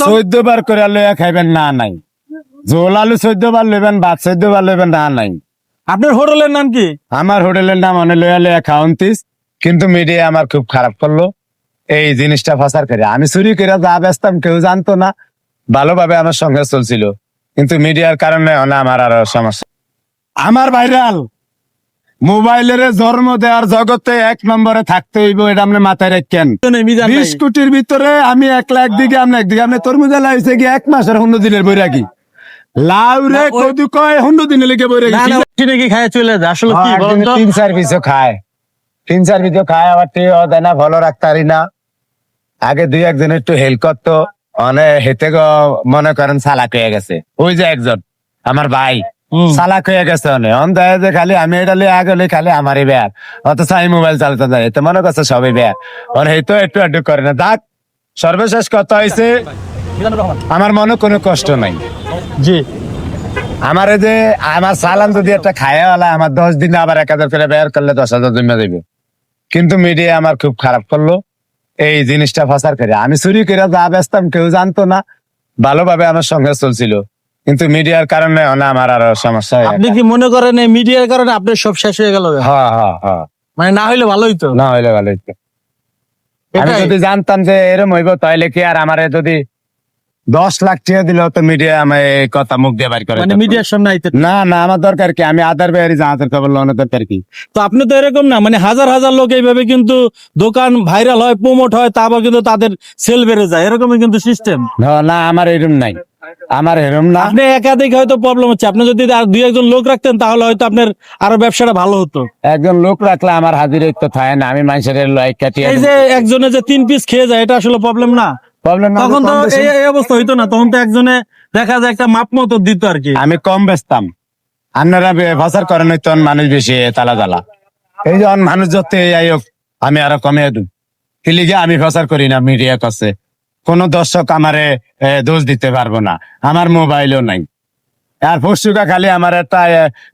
চোদ্দ বার করে লইয়া খাইবেন না নাই। জোল আলু চোদ্দ বার লইবেন ভাত চোদ্দ বার লইবেন না নাই। আপনার হোটেলের নাম কি? আমার হোটেলের নাম অনেক লইয়া লইয়া খাওয়ান্তিস কিন্তু মিডিয়া আমার খুব খারাপ করল। এই জিনিসটা ফাঁসার করে আমি চুরি করে যা বেচতাম কেউ জানতো না ভালোভাবে আমার সঙ্গে চলছিল। কিন্তু মিডিয়ার কারণে আমার আরও সমস্যা। আমার ভাইরাল! মোবাইলের জন্ম দেওয়ার জগতে এক নম্বরে থাকতে হইব এটা আপনি মাথায় রাখেন। বিশ। কোটির ভিতরে আমি একলা একদিকে আপনি একদিকে আপনি তরমুজা লাইছে কি এক মাসের হুন্ড দিনের বৈরাগী। লাউ রে কদু কয় হুন্ড দিনে লেগে বৈরাগী। না না নাকি খায় চলে যায় আসলে কি বলুন তো। তিন চার পিসও খায়। তিন চার পিসও খায় আবার টিও দেয় না ভালো রাখতে না। আগে দুই একজন একটু হেল্প করতো অনেক হেতে মনে করেন সালাক হয়ে গেছে। ওই যে একজন আমার ভাই। সালাক হয়ে গেছে অনেক। অন দেয় যে খালি আমি এটা লিয়ে আগে লিয়ে খালি আমারই বেয়ার। অথচ আমি মোবাইল চালাতে যাই এতে মনে করছে সবই বেয়ার। ওর হেতো একটু একটু করে না। দেখ সর্বশেষ কথা হয়েছে আমার মনে কোনো কষ্ট নাই। জি। আমার যে আমার সালাম যদি একটা খায়া হলা আমার দশ দিন আবার এক হাজার করে বের করলে দশ হাজার জমা দেবে। কিন্তু মিডিয়া আমার খুব খারাপ করল। এই জিনিসটা ফাঁসার করে। আমি চুরি করে যা বেচতাম কেউ জানতো না। ভালোভাবে আমার সঙ্গে চলছিল। কিন্তু মিডিয়ার কারণে না আমার আরও সমস্যা আপনি কি মনে করেন এই মিডিয়ার কারণে আপনার সব শেষ হয়ে গেল? হ্যাঁ হ্যাঁ হ্যাঁ। মানে না হইলে ভালোই তো। না হইলে ভালোই তো। আমি যদি জানতাম যে এরম হইব তাহলে কি আর আমারে যদি দশ লাখ টাকা দিল তো মিডিয়া আমার এই কথা মুখ দিয়ে বাড়ি করে মানে মিডিয়ার সামনে আইতে না না আমার দরকার কি? আমি আধার বেয়ারি জাহাজের খবর লোনের দরকার কি? তো আপনি তো এরকম না মানে হাজার হাজার লোক এইভাবে কিন্তু দোকান ভাইরাল হয় প্রমোট হয় তারপর কিন্তু তাদের সেল বেড়ে যায়। এরকমই কিন্তু সিস্টেম না, না আমার এরম নাই। আমার এরম না। আপনি একাধিক হয়তো প্রবলেম হচ্ছে। আপনি যদি আর দুই একজন লোক রাখতেন তাহলে হয়তো আপনার আরও ব্যবসাটা ভালো হতো। একজন লোক রাখলে আমার হাজির তো থাকে না আমি মানুষের লাইক কাটিয়ে এই যে একজনে যে তিন পিস খেয়ে যায় এটা আসলে প্রবলেম না। তখন তো এই এই অবস্থা হইতো না তখন তো একজনে দেখা যায় একটা মাপ মতো দিত আর কি। আমি কম বেচতাম। আপনারা ভাষার করেন তখন মানুষ বেশি তালা তালা এই মানুষ যত আমি আরও কমে দিই কিলিগে আমি প্রচার করি না মিডিয়া কাছে। কোন দর্শক আমারে দোষ দিতে পারব না। আমার মোবাইলও নাই। আর পরশুকা খালি আমার একটা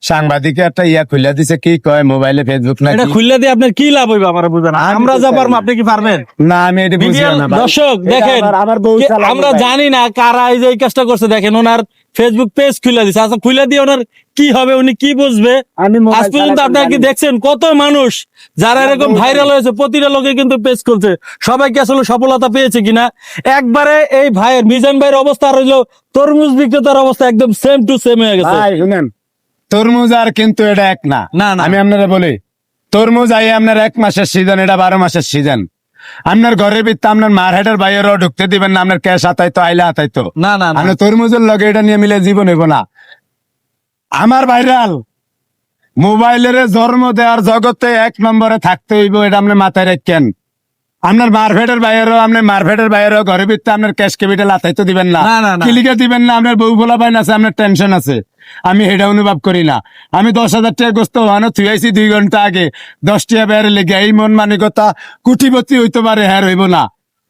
সাংবাদিক একটা ইয়া খুলে দিছে কি কয় মোবাইলে ফেসবুক না এটা খুলে দিয়ে আপনার কি লাভ হইবে আমার বুঝেন না। আমরা যা পারব আপনি কি পারবেন? না আমি এটা বুঝি না দর্শক দেখেন আমার-। জানি না কারা এই যে এই কাজটা করছে দেখেন ওনার ফেসবুক পেজ খুলে দিছে। আচ্ছা খুলে দিয়ে ওনার কি হবে উনি কি বুঝবে? আজ পর্যন্ত আপনারা কি দেখছেন? কত মানুষ যারা এরকম ভাইরাল হয়েছে প্রতিটা লোকে কিন্তু পেজ খুলছে। সবাই কি আসলে সফলতা পেয়েছে কিনা? একবারে এই ভাইয়ের মিজান ভাইয়ের অবস্থা আর হইল তরমুজ বিক্রেতার অবস্থা একদম সেম টু সেম হয়ে গেছে। ভাই শুনেন তরমুজ আর কিন্তু এটা এক না। না। আমি আপনারা বলি তরমুজ আই আপনার এক মাসের সিজন এটা বারো মাসের সিজন আপনার ঘরের ভিত্তি আপনার মার হেডের বাইরেও ঢুকতে দিবেন না আপনার ক্যাশ হাতাইতো আইলা হাতাইতো। না না তরমুজের লগে এটা নিয়ে মিলে জীবন হইব না। আমার ভাইরাল। মোবাইলের জন্ম দেওয়ার জগতে এক নম্বরে থাকতে হইব এটা আপনি মাথায় রাখেন। আপনার মারফেটের বাইরেও আপনার মারফেটের বাইরেও ঘরের ভিত্তি আপনার ক্যাশ ক্যাপিটাল হাতাইতো দিবেন না। না, না, না। কিলিকে দিবেন না আপনার বউ ফোলা পাইন আছে আপনার টেনশন আছে। আমি এটা অনুভব করি না। আমি দশ হাজার টাকা গোস্ত ওখানে থুয়াইছি দুই ঘণ্টা আগে। দশ টাকা বেড়ে লেগে এই মন মানিকতা কুটিপতি হইতে পারে হ্যাঁ হইব না।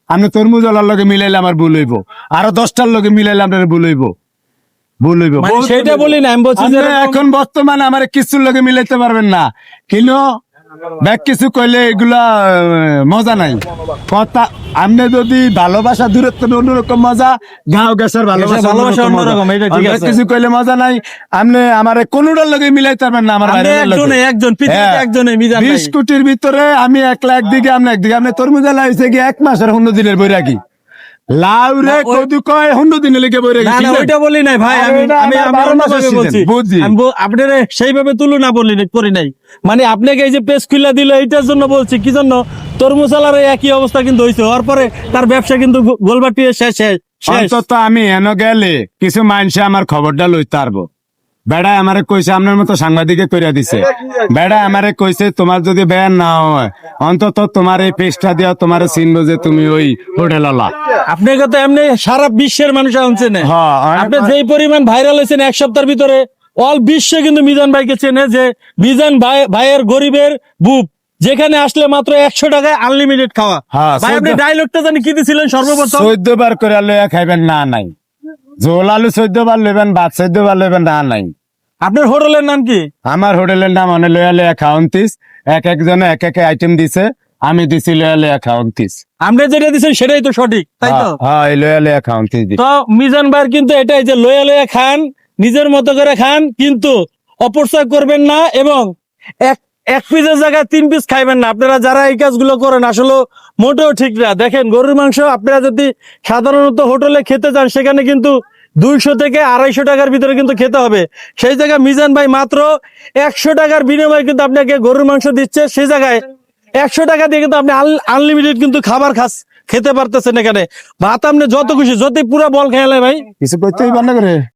আমি তরমুজলার লগে মিলাইলে আমার ভুল হইব। আরও দশটার লগে মিলাইলে আপনার ভুল হইব। মানে বহুত সেটা বলি না আমি বলছি এখন বর্তমানে আমার কিছুর লগে মিলাইতে পারবেন না। কিন্তু ব্যাগ কিছু কইলে এগুলা মজা নাই। কথা আপনি যদি ভালোবাসা দূরত্ব অন্যরকম মজা গাঁও গ্যাসের ভালোবাসা ভালোবাসা অন্যরকম অন্যরকম, মজা। এটা ঠিক আছে। কিছু কইলে মজা নাই। আপনি আমার কোনটার লগে মিলাইতে পারবেন না আমার একজনে একজন পৃথিবীতে হ্যাঁ। একজনে মিজান কোটির ভিতরে আমি একলা একদিকে আপনি একদিকে আপনি তরমুজা লাইছে কি এক মাসের অন্য দিনের বৈরাগী। লাউ রে কদু কয় হন্ড দিনে লেগে বইরে না না ওইটা বলি নাই ভাই আমি আমি বলছি। বুঝি আপনারা সেইভাবে তুলনা বলি নাই- করি নাই। মানে আপনাকে এই যে পেস খুলা দিল এইটার জন্য বলছি কি জন্য? তরমুজালার একই অবস্থা কিন্তু হইছে। হওয়ার পরে তার ব্যবসা কিন্তু গোলবাটিয়ে শেষ শেষ শেষ। অন্তত আমি এন গেলে কিছু মানুষে আমার খবরটা লইতে পারব। বেড়া আমারে কইছে আপনার মতো সাংবাদিকে কইরা দিছে। বেড়া আমারে কইছে তোমার যদি বেয়ার না হয় অন্তত তোমার এই পেজটা দিয়া তোমার চিনবো যে তুমি ওই হোটেল আলা আপনাকে তো এমনি সারা বিশ্বের মানুষ আনছে না। হ্যাঁ, আপনি যেই পরিমাণ ভাইরাল হয়েছেন এক সপ্তাহের ভিতরে অল বিশ্বে কিন্তু মিজান ভাইকে চেনে যে মিজান ভাই ভাইয়ের গরিবের বুপ যেখানে আসলে মাত্র একশো টাকায় আনলিমিটেড খাওয়া। হ্যাঁ, ভাই আপনি ডায়লগটা জানি কি দিছিলেন সর্বপ্রথম? চোদ্দ বার করে খাইবেন না নাই। জোল আলু চোদ্দ বার ভাত চোদ্দ বার নাই। আপনার হোটেলের নাম কি? আমার হোটেলের নাম অনেক খাওয়ান্তিস। এক একজনে এক এক আইটেম দিছে আমি দিছি লয়ালে অ্যাকাউন্টিস আপনি যেটা দিচ্ছেন সেটাই তো সঠিক তাই তো? হ্যাঁ লয়ালে অ্যাকাউন্টিস তো মিজান ভাইয়ের কিন্তু এটাই যে লয়া লয়া খান নিজের মতো করে খান কিন্তু অপচয় করবেন না এবং এক এক পিসের জায়গায় তিন পিস খাইবেন না। আপনারা যারা এই কাজগুলো করেন, আসলে মোটেও ঠিক না। দেখেন, গরুর মাংস আপনারা যদি সাধারণত হোটেলে খেতে যান, সেখানে কিন্তু দুইশো থেকে আড়াইশো টাকার ভিতরে কিন্তু খেতে হবে। সেই জায়গায় মিজান ভাই মাত্র একশো টাকার বিনিময়ে কিন্তু আপনাকে গরুর মাংস দিচ্ছে। সেই জায়গায় একশো টাকা দিয়ে কিন্তু আপনি আনলিমিটেড কিন্তু খাবার খাস খেতে পারতেছেন এখানে। ভাত আপনি যত খুশি যতই পুরা বল খেয়ালে ভাই। কিছু করতেই পারে না করে।